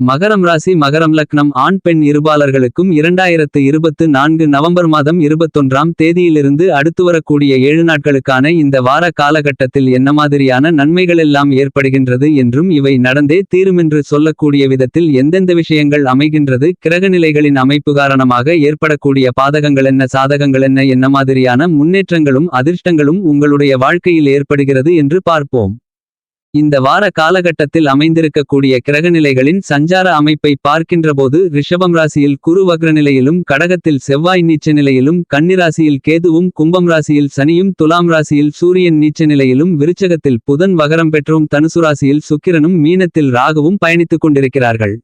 மகரம் ராசி மகரம் லக்னம் ஆண் பெண் இருபாலர்களுக்கும் இரண்டாயிரத்து இருபத்து நான்கு நவம்பர் மாதம் இருபத்தொன்றாம் தேதியிலிருந்து அடுத்து வரக்கூடிய ஏழு நாட்களுக்கான இந்த வார காலகட்டத்தில் என்ன மாதிரியான நன்மைகளெல்லாம் ஏற்படுகின்றது என்றும் இவை நடந்தே தீருமென்று சொல்லக்கூடிய விதத்தில் எந்தெந்த விஷயங்கள் அமைகின்றது கிரகநிலைகளின் அமைப்பு காரணமாக ஏற்படக்கூடிய பாதகங்கள் என்ன சாதகங்கள் என்ன என்ன மாதிரியான முன்னேற்றங்களும் அதிர்ஷ்டங்களும் உங்களுடைய வாழ்க்கையில் ஏற்படுகிறது என்று பார்ப்போம். இந்த வார காலகட்டத்தில் அமைந்திருக்கக்கூடிய கிரகநிலைகளின் சஞ்சார அமைப்பை பார்க்கின்றபோது ரிஷபம் ராசியில் குரு வக்ரநிலையிலும் கடகத்தில் செவ்வாய் நீச்ச நிலையிலும் கன்னிராசியில் கேதுவும் கும்பம் ராசியில் சனியும் துலாம் ராசியில் சூரியன் நீச்ச நிலையிலும் விருச்சகத்தில் புதன் வகரம் பெற்றும் தனுசு ராசியில் சுக்கிரனும் மீனத்தில் ராகுவும் பயணித்துக் கொண்டிருக்கிறார்கள்.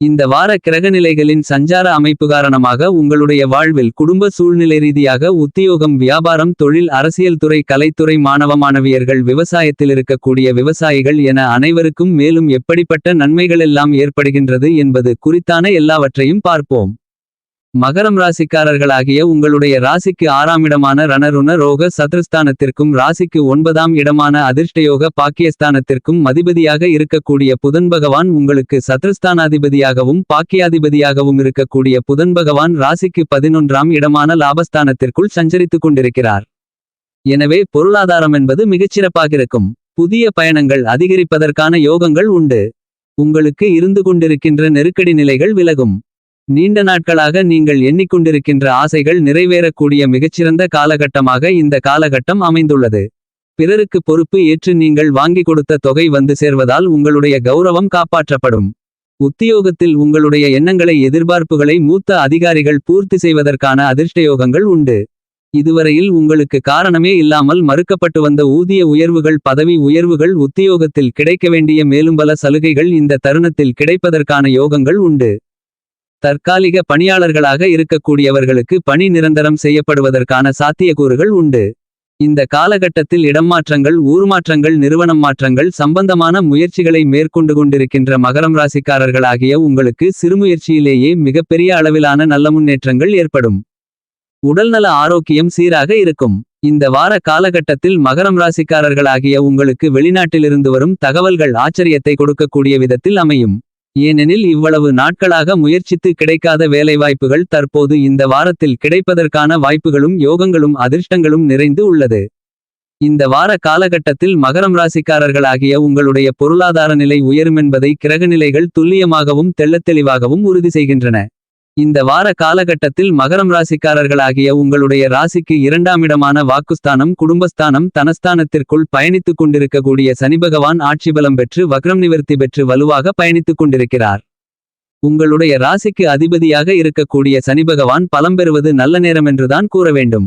இந்த வார கிரகநிலைகளின் சஞ்சார அமைப்பு காரணமாக உங்களுடைய வாழ்வில் குடும்ப சூழ்நிலை ரீதியாக உத்தியோகம் வியாபாரம் தொழில் அரசியல் துறை கலைத்துறை மாணவ மாணவியர்கள் விவசாயத்தில் இருக்கக்கூடிய விவசாயிகள் என அனைவருக்கும் மேலும் எப்படிப்பட்ட நன்மைகளெல்லாம் ஏற்படுகின்றது என்பது குறித்தான எல்லாவற்றையும் பார்ப்போம். மகரம் ராசிக்காரர்களாகிய உங்களுடைய ராசிக்கு ஆறாம் இடமான ரணருண ரோக சத்ருஸ்தானத்திற்கும் ராசிக்கு ஒன்பதாம் இடமான அதிர்ஷ்டயோக பாக்கியஸ்தானத்திற்கும் மதிபதியாக இருக்கக்கூடிய புதன் பகவான் உங்களுக்கு சத்ருஸ்தானாதிபதியாகவும் பாக்கியாதிபதியாகவும் இருக்கக்கூடிய புதன் பகவான் ராசிக்கு பதினொன்றாம் இடமான லாபஸ்தானத்திற்குள் சஞ்சரித்துக் கொண்டிருக்கிறார். எனவே பொருளாதாரம் என்பது மிகச்சிறப்பாக இருக்கும். புதிய பயணங்கள் அதிகரிப்பதற்கான யோகங்கள் உண்டு. உங்களுக்கு இருந்து கொண்டிருக்கின்ற நெருக்கடி நிலைகள் விலகும். நீண்ட நாட்களாக நீங்கள் எண்ணிக்கொண்டிருக்கின்ற ஆசைகள் நிறைவேறக்கூடிய மிகச்சிறந்த காலகட்டமாக இந்த காலகட்டம் அமைந்துள்ளது. பிறருக்கு பொறுப்பு ஏற்று நீங்கள் வாங்கி கொடுத்த தொகை வந்து சேர்வதால் உங்களுடைய கௌரவம் காப்பாற்றப்படும். உத்தியோகத்தில் உங்களுடைய எண்ணங்களை எதிர்பார்ப்புகளை மூத்த அதிகாரிகள் பூர்த்தி செய்வதற்கான அதிர்ஷ்டயோகங்கள் உண்டு. இதுவரையில் உங்களுக்கு காரணமே இல்லாமல் மறுக்கப்பட்டு வந்த ஊதிய உயர்வுகள் பதவி உயர்வுகள் உத்தியோகத்தில் கிடைக்க வேண்டிய மேலும் பல சலுகைகள் இந்த தருணத்தில் கிடைப்பதற்கான யோகங்கள் உண்டு. தற்காலிக பணியாளர்களாக இருக்கக்கூடியவர்களுக்கு பணி நிரந்தரம் செய்யப்படுவதற்கான சாத்தியக்கூறுகள் உண்டு. இந்த காலகட்டத்தில் இடமாற்றங்கள் ஊர்மாற்றங்கள் நிறுவனம் மாற்றங்கள் சம்பந்தமான முயற்சிகளை மேற்கொண்டு கொண்டிருக்கின்ற மகரம் ராசிக்காரர்களாகிய உங்களுக்கு சிறுமுயற்சியிலேயே மிகப்பெரிய அளவிலான நல்ல முன்னேற்றங்கள் ஏற்படும். உடல்நல ஆரோக்கியம் சீராக இருக்கும். இந்த வார காலகட்டத்தில் மகரம் ராசிக்காரர்களாகிய உங்களுக்கு வெளிநாட்டிலிருந்து வரும் தகவல்கள் ஆச்சரியத்தை கொடுக்கக்கூடிய விதத்தில் அமையும். ஏனெனில் இவ்வளவு நாட்களாக முயற்சித்து கிடைக்காத வேலைவாய்ப்புகள் தற்போது இந்த வாரத்தில் கிடைப்பதற்கான வாய்ப்புகளும் யோகங்களும் அதிர்ஷ்டங்களும் நிறைந்து உள்ளது. இந்த வார காலகட்டத்தில் மகரம் ராசிக்காரர்களாகிய உங்களுடைய பொருளாதார நிலை உயருமென்பதை கிரகநிலைகள் துல்லியமாகவும் தெள்ளத்தெளிவாகவும் உறுதி செய்கின்றன. இந்த வார காலகட்டத்தில் மகரம் ராசிக்காரர்களாகிய உங்களுடைய ராசிக்கு இரண்டாம் இடமான வாக்குஸ்தானம் குடும்பஸ்தானம் தனஸ்தானத்திற்குள் பயணித்துக் கொண்டிருக்கக்கூடிய சனிபகவான் ஆட்சிபலம் பெற்று வக்ரம் நிவர்த்தி பெற்று வலுவாக பயணித்துக் கொண்டிருக்கிறார். உங்களுடைய ராசிக்கு அதிபதியாக இருக்கக்கூடிய சனிபகவான் பலம் பெறுவது நல்ல நேரமென்றுதான் கூற வேண்டும்.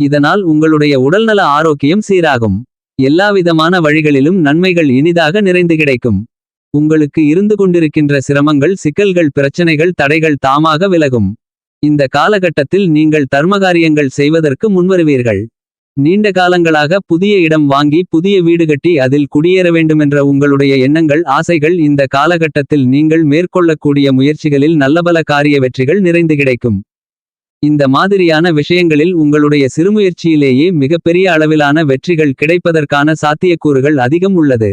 இதனால் உங்களுடைய உடல்நல ஆரோக்கியம் சீராகும். எல்லாவிதமான வழிகளிலும் நன்மைகள் இனிதாக நிறைந்து கிடைக்கும். உங்களுக்கு இருந்து கொண்டிருக்கின்ற சிரமங்கள் சிக்கல்கள் பிரச்சனைகள் தடைகள் தாமாக விலகும். இந்த காலகட்டத்தில் நீங்கள் தர்மகாரியங்கள் செய்வதற்கு முன்வருவீர்கள். நீண்ட காலங்களாக புதிய இடம் வாங்கி புதிய வீடு கட்டி அதில் குடியேற வேண்டுமென்ற உங்களுடைய எண்ணங்கள் ஆசைகள் இந்த காலகட்டத்தில் நீங்கள் மேற்கொள்ளக்கூடிய முயற்சிகளில் நல்லபல காரிய வெற்றிகள் நிறைந்து கிடைக்கும். இந்த மாதிரியான விஷயங்களில் உங்களுடைய சிறுமுயற்சியிலேயே மிகப்பெரிய அளவிலான வெற்றிகள் கிடைப்பதற்கான சாத்தியக்கூறுகள் அதிகம் உள்ளது.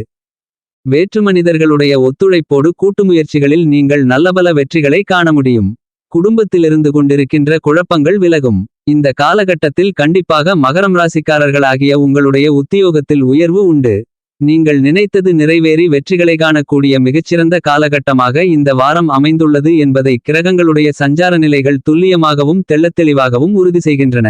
வேற்று மனிதர்களுடைய ஒத்துழைப்போடு கூட்டுமுயற்சிகளில் நீங்கள் நல்லபல வெற்றிகளை காண முடியும். குடும்பத்திலிருந்து கொண்டிருக்கின்ற குழப்பங்கள் விலகும். இந்த காலகட்டத்தில் கண்டிப்பாக மகரம் ராசிக்காரர்களாகிய உங்களுடைய உத்தியோகத்தில் உயர்வு உண்டு. நீங்கள் நினைத்தது நிறைவேறி வெற்றிகளை காணக்கூடிய மிகச்சிறந்த காலகட்டமாக இந்த வாரம் அமைந்துள்ளது என்பதை கிரகங்களுடைய சஞ்சார நிலைகள் துல்லியமாகவும் தெள்ளத்தெளிவாகவும் உறுதி செய்கின்றன.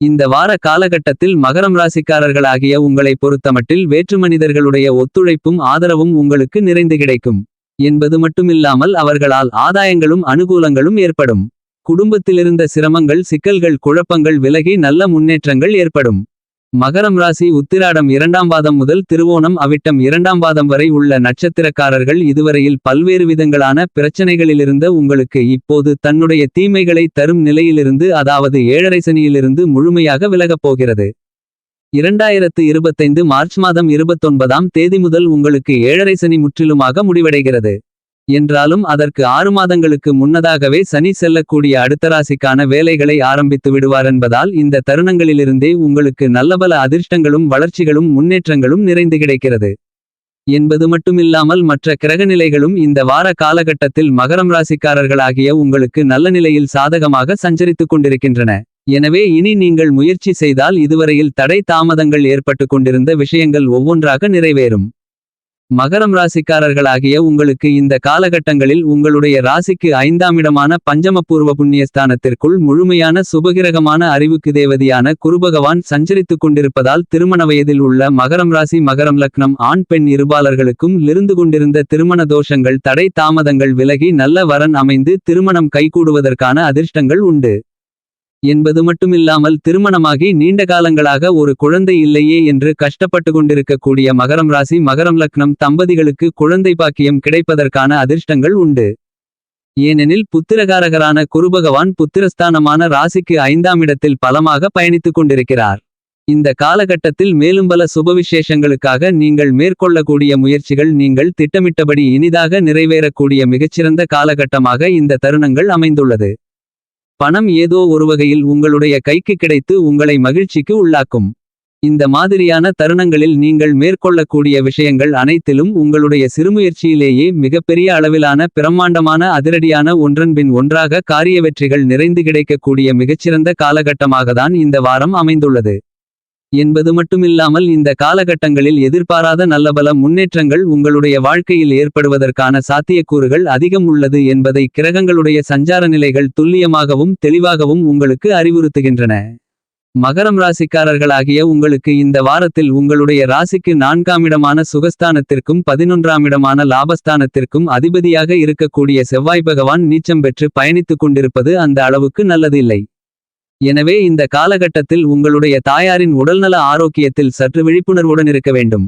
இந்த வார காலகட்டத்தில் மகரம் ராசிக்காரர்களாகிய உங்களை பொறுத்தமட்டில் வேற்று மனிதர்களுடைய ஒத்துழைப்பும் ஆதரவும் உங்களுக்கு நிறைந்து கிடைக்கும். என்பது மட்டுமில்லாமல் அவர்களால் ஆதாயங்களும் அனுகூலங்களும் ஏற்படும். குடும்பத்திலிருந்த சிரமங்கள் சிக்கல்கள் குழப்பங்கள் விலகி நல்ல முன்னேற்றங்கள் ஏற்படும். மகரம் ராசி உத்திராடம் இரண்டாம் பாதம் முதல் திருவோணம் அவிட்டம் இரண்டாம் பாதம் வரை உள்ள நட்சத்திரக்காரர்கள் இதுவரையில் பல்வேறு விதங்களான பிரச்சனைகளிலிருந்த உங்களுக்கு இப்போது தன்னுடைய தீமைகளை தரும் நிலையிலிருந்து அதாவது ஏழரை சனியிலிருந்து முழுமையாக விலகப் போகிறது. இரண்டாயிரத்து இருபத்தைந்து மார்ச் மாதம் இருபத்தொன்பதாம் தேதி முதல் உங்களுக்கு ஏழரை சனி முற்றிலுமாக முடிவடைகிறது. என்றாலும் அதற்கு ஆறு மாதங்களுக்கு முன்னதாகவே சனி செல்லக்கூடிய அடுத்த ராசிக்கான வேலைகளை ஆரம்பித்து விடுவார் என்பதால் இந்த தருணங்களிலிருந்தே உங்களுக்கு நல்லபல அதிர்ஷ்டங்களும் வளர்ச்சிகளும் முன்னேற்றங்களும் நிறைந்து கிடைக்கிறது. என்பது மட்டுமில்லாமல் மற்ற கிரகநிலைகளும் இந்த வார காலகட்டத்தில் மகரம் ராசிக்காரர்களாகிய உங்களுக்கு நல்ல நிலையில் சாதகமாக சஞ்சரித்துக் கொண்டிருக்கின்றன. எனவே இனி நீங்கள் முயற்சி செய்தால் இதுவரையில் தடை தாமதங்கள் ஏற்பட்டு கொண்டிருந்த விஷயங்கள் ஒவ்வொன்றாக நிறைவேறும். மகரம் ராசிக்காரர்களாகிய உங்களுக்கு இந்த காலகட்டங்களில் உங்களுடைய ராசிக்கு ஐந்தாம் இடமான பஞ்சமபூர்வ புண்ணியஸ்தானத்திற்குள் முழுமையான சுபகிரகமான அறிவுக்கு தேவதியான குருபகவான் சஞ்சரித்துக் கொண்டிருப்பதால் திருமண வயதில் உள்ள மகரம் ராசி மகரம் லக்னம் ஆண் பெண் இருபாலர்களுக்கும் இருந்து கொண்டிருந்த திருமண தோஷங்கள் தடை தாமதங்கள் விலகி நல்ல வரன் அமைந்து திருமணம் கைகூடுவதற்கான அதிர்ஷ்டங்கள் உண்டு. என்பது மட்டுமில்லாமல் திருமணமாகி நீண்ட காலங்களாக ஒரு குழந்தை இல்லையே என்று கஷ்டப்பட்டு கொண்டிருக்கக்கூடிய மகரம் ராசி மகரம் லக்னம் தம்பதிகளுக்கு குழந்தை பாக்கியம் கிடைப்பதற்கான அதிர்ஷ்டங்கள் உண்டு. ஏனெனில் புத்திரகாரகரான குருபகவான் புத்திரஸ்தானமான ராசிக்கு ஐந்தாம் இடத்தில் பலமாக பயணித்துக் கொண்டிருக்கிறார். இந்த காலகட்டத்தில் மேலும் பல சுபவிசேஷங்களுக்காக நீங்கள் மேற்கொள்ளக்கூடிய முயற்சிகள் நீங்கள் திட்டமிட்டபடி இனிதாக நிறைவேறக்கூடிய மிகச்சிறந்த காலகட்டமாக இந்த தருணங்கள் அமைந்துள்ளது. பணம் ஏதோ ஒருவகையில் உங்களுடைய கைக்கு கிடைத்து உங்களை மகிழ்ச்சிக்கு உள்ளாக்கும். இந்த மாதிரியான தருணங்களில் நீங்கள் மேற்கொள்ளக்கூடிய விஷயங்கள் அனைத்திலும் உங்களுடைய சிறுமுயற்சியிலேயே மிகப்பெரிய அளவிலான பிரம்மாண்டமான அதிரடியான ஒன்றன்பின் ஒன்றாக காரிய வெற்றிகள் நிறைந்து கிடைக்கக்கூடிய மிகச்சிறந்த காலகட்டமாகத்தான் இந்த வாரம் அமைந்துள்ளது. என்பது மட்டுமில்லாமல் இந்த காலகட்டங்களில் எதிர்பாராத நல்லபல முன்னேற்றங்கள் உங்களுடைய வாழ்க்கையில் ஏற்படுவதற்கான சாத்தியக்கூறுகள் அதிகம் உள்ளது என்பதை கிரகங்களுடைய சஞ்சார நிலைகள் துல்லியமாகவும் தெளிவாகவும் உங்களுக்கு அறிவுறுத்துகின்றன. மகரம் ராசிக்காரர்களாகிய உங்களுக்கு இந்த வாரத்தில் உங்களுடைய ராசிக்கு நான்காம் இடமான சுகஸ்தானத்திற்கும் பதினொன்றாம் இடமான லாபஸ்தானத்திற்கும் அதிபதியாக இருக்கக்கூடிய செவ்வாய் பகவான் நீச்சம் பெற்று பயணித்துக் கொண்டிருப்பது அந்த அளவுக்கு நல்லதில்லை. எனவே இந்த காலகட்டத்தில் உங்களுடைய தாயாரின் உடல்நல ஆரோக்கியத்தில் சற்று விழிப்புணர்வுடன் இருக்க வேண்டும்.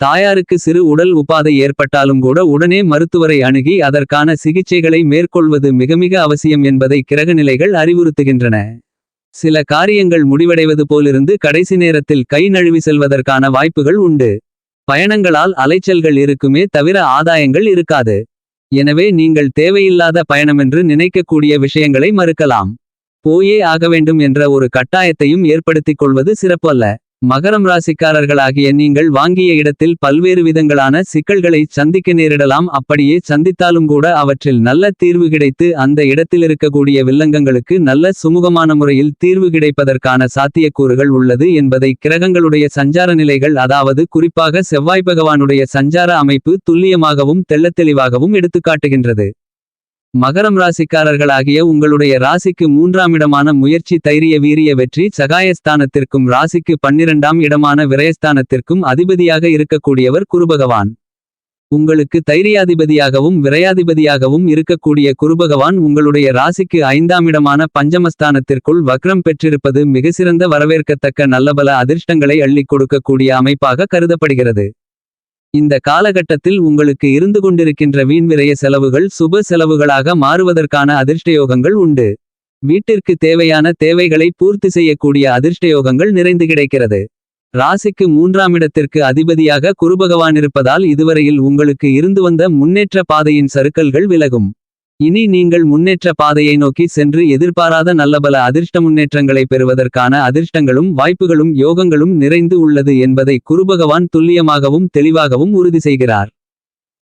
தாயாருக்கு சிறு உடல் உபாதை ஏற்பட்டாலும் கூட உடனே மருத்துவரை அணுகி அதற்கான சிகிச்சைகளை மேற்கொள்வது மிக மிக அவசியம் என்பதை கிரகநிலைகள் அறிவுறுத்துகின்றன. சில காரியங்கள் முடிவடைவது போலிருந்து கடைசி நேரத்தில் கை நழுவி செல்வதற்கான வாய்ப்புகள் உண்டு. பயணங்களால் அலைச்சல்கள் இருக்குமே தவிர ஆதாயங்கள் இருக்காது. எனவே நீங்கள் தேவையில்லாத பயணமென்று நினைக்கக்கூடிய விஷயங்களை மறுக்கலாம். போயே ஆக வேண்டும் என்ற ஒரு கட்டாயத்தையும் ஏற்படுத்திக் கொள்வது சிறப்பல்ல மகரம் ராசிக்காரர்களாகிய நீங்கள் வாங்கிய இடத்தில் பல்வேறு விதங்களான சிக்கல்களை சந்திக்க நேரிடலாம். அப்படியே சந்தித்தாலும் கூட அவற்றில் நல்ல தீர்வு கிடைத்து அந்த இடத்தில் இருக்கக்கூடிய வில்லங்கங்களுக்கு நல்ல சுமூகமான முறையில் தீர்வு கிடைப்பதற்கான சாத்தியக்கூறுகள் உள்ளது என்பதை கிரகங்களுடைய சஞ்சார நிலைகள் அதாவது குறிப்பாக செவ்வாய் பகவானுடைய சஞ்சார அமைப்பு துல்லியமாகவும் தெள்ளத்தெளிவாகவும் எடுத்துக்காட்டுகின்றது. மகரம் ராசிக்காரர்களாகிய உங்களுடைய ராசிக்கு மூன்றாம் இடமான முயற்சி தைரிய வீரிய வெற்றி சகாயஸ்தானத்திற்கும் ராசிக்கு பன்னிரண்டாம் இடமான விரயஸ்தானத்திற்கும் அதிபதியாக இருக்கக்கூடியவர் குருபகவான். உங்களுக்கு தைரியாதிபதியாகவும் விரையாதிபதியாகவும் இருக்கக்கூடிய குருபகவான் உங்களுடைய ராசிக்கு ஐந்தாம் இடமான பஞ்சமஸ்தானத்திற்குள் வக்ரம் பெற்றிருப்பது மிகச்சிறந்த வரவேற்கத்தக்க நல்லபல அதிர்ஷ்டங்களை அள்ளிக் கொடுக்கக்கூடிய அமைப்பாக கருதப்படுகிறது. இந்த காலகட்டத்தில் உங்களுக்கு இருந்து கொண்டிருக்கின்ற வீண்விரைய செலவுகள் சுப செலவுகளாக மாறுவதற்கான அதிர்ஷ்டயோகங்கள் உண்டு. வீட்டிற்கு தேவையான தேவைகளை பூர்த்தி செய்யக்கூடிய அதிர்ஷ்டயோகங்கள் நிறைந்து கிடைக்கிறது. ராசிக்கு மூன்றாம் இடத்திற்கு அதிபதியாக குருபகவான் இருப்பதால் இதுவரையில் உங்களுக்கு இருந்து வந்த முன்னேற்ற பாதையின் சறுக்கல்கள் விலகும். இனி நீங்கள் முன்னேற்ற பாதையை நோக்கி சென்று எதிர்பாராத நல்லபல அதிர்ஷ்ட முன்னேற்றங்களை பெறுவதற்கான அதிர்ஷ்டங்களும் வாய்ப்புகளும் யோகங்களும் நிறைந்து உள்ளது என்பதை குருபகவான் துல்லியமாகவும் தெளிவாகவும் உறுதி செய்கிறார்.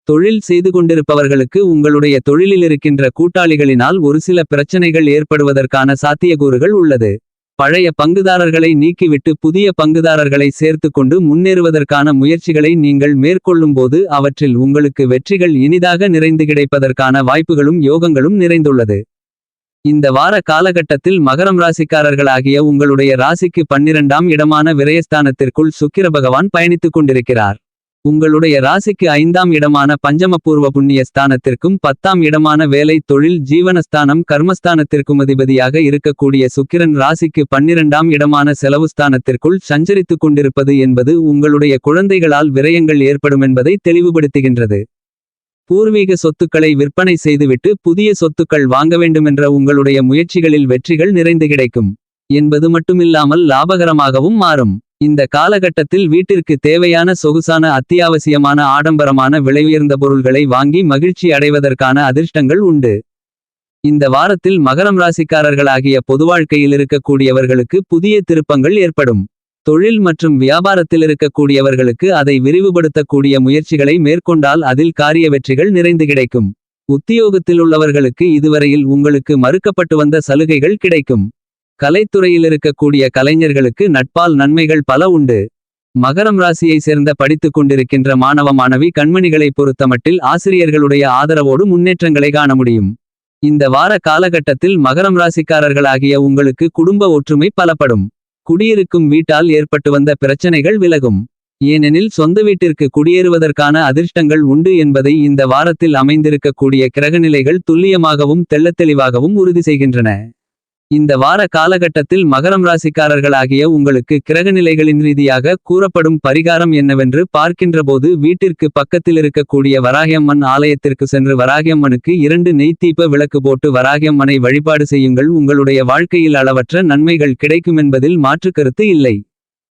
தொழில் செய்து கொண்டிருப்பவர்களுக்கு உங்களுடைய தொழிலில் இருக்கின்ற கூட்டாளிகளினால் ஒரு சில பிரச்சனைகள் ஏற்படுவதற்கான சாத்தியக்கூறுகள் உள்ளது. பழைய பங்குதாரர்களை நீக்கிவிட்டு புதிய பங்குதாரர்களை சேர்த்துக்கொண்டு முன்னேறுவதற்கான முயற்சிகளை நீங்கள் மேற்கொள்ளும்போது அவற்றில் உங்களுக்கு வெற்றிகள் இனிதாக நிறைந்து கிடைப்பதற்கான வாய்ப்புகளும் யோகங்களும் நிறைந்துள்ளது. இந்த வார காலகட்டத்தில் மகரம் ராசிக்காரர்களாகிய உங்களுடைய ராசிக்கு பன்னிரண்டாம் இடமான விரயஸ்தானத்திற்குள் சுக்கிர பகவான் பயணித்துக் கொண்டிருக்கிறார். உங்களுடைய ராசிக்கு ஐந்தாம் இடமான பஞ்சமபூர்வ புண்ணிய ஸ்தானத்திற்கும் பத்தாம் இடமான வேலை தொழில் ஜீவனஸ்தானம் கர்மஸ்தானத்திற்கும் அதிபதியாக இருக்கக்கூடிய சுக்கிரன் ராசிக்கு பன்னிரண்டாம் இடமான செலவு ஸ்தானத்திற்குள் சஞ்சரித்துக் கொண்டிருப்பது என்பது உங்களுடைய குழந்தைகளால் விரயங்கள் ஏற்படும் என்பதை தெளிவுபடுத்துகின்றது. பூர்வீக சொத்துக்களை விற்பனை செய்துவிட்டு புதிய சொத்துக்கள் வாங்க வேண்டுமென்ற உங்களுடைய முயற்சிகளில் வெற்றிகள் நிறைந்து கிடைக்கும். என்பது மட்டுமில்லாமல் லாபகரமாகவும் மாறும். இந்த காலகட்டத்தில் வீட்டிற்கு தேவையான சொகுசான அத்தியாவசியமான ஆடம்பரமான விலையுயர்ந்த பொருள்களை வாங்கி மகிழ்ச்சி அடைவதற்கான அதிர்ஷ்டங்கள் உண்டு இந்த வாரத்தில் மகரம் ராசிக்காரர்களாகிய பொதுவாழ்க்கையில் இருக்கக்கூடியவர்களுக்கு புதிய திருப்பங்கள் ஏற்படும் தொழில் மற்றும் வியாபாரத்தில் இருக்கக்கூடியவர்களுக்கு அதை விரிவுபடுத்தக்கூடிய முயற்சிகளை மேற்கொண்டால் அதில் காரிய வெற்றிகள் நிறைந்து கிடைக்கும். உத்தியோகத்தில் உள்ளவர்களுக்கு இதுவரையில் உங்களுக்கு மறுக்கப்பட்டு வந்த சலுகைகள் கிடைக்கும். கலைத்துறையில் இருக்கக்கூடிய கலைஞர்களுக்கு நட்பால் நன்மைகள் பல உண்டு. மகரம் ராசியை சேர்ந்த படித்துக் கொண்டிருக்கின்ற மாணவ மாணவி கண்மணிகளை பொறுத்தமட்டில் ஆசிரியர்களுடைய ஆதரவோடு முன்னேற்றங்களை காண முடியும். இந்த வார காலகட்டத்தில் மகரம் ராசிக்காரர்களாகிய உங்களுக்கு குடும்ப ஒற்றுமை பலப்படும். குடியிருக்கும் வீட்டால் ஏற்பட்டு வந்த பிரச்சனைகள் விலகும். ஏனெனில் சொந்த வீட்டிற்கு குடியேறுவதற்கான அதிர்ஷ்டங்கள் உண்டு என்பதை இந்த வாரத்தில் அமைந்திருக்கக்கூடிய கிரகநிலைகள் துல்லியமாகவும் தெள்ளத்தெளிவாகவும் உறுதி செய்கின்றன. இந்த வார காலகட்டத்தில் மகரம் ராசிக்காரர்களாகிய உங்களுக்கு கிரகநிலைகளின் ரீதியாக கூறப்படும் பரிகாரம் என்னவென்று பார்க்கின்றபோது வீட்டிற்கு பக்கத்தில் இருக்கக்கூடிய வராகியம்மன் ஆலயத்திற்கு சென்று வராகியம்மனுக்கு இரண்டு நெய்த்தீப விளக்கு போட்டு வராகியம்மனை வழிபாடு செய்யுங்கள் உங்களுடைய வாழ்க்கையில் அளவற்ற நன்மைகள் கிடைக்குமென்பதில் மாற்று கருத்து இல்லை.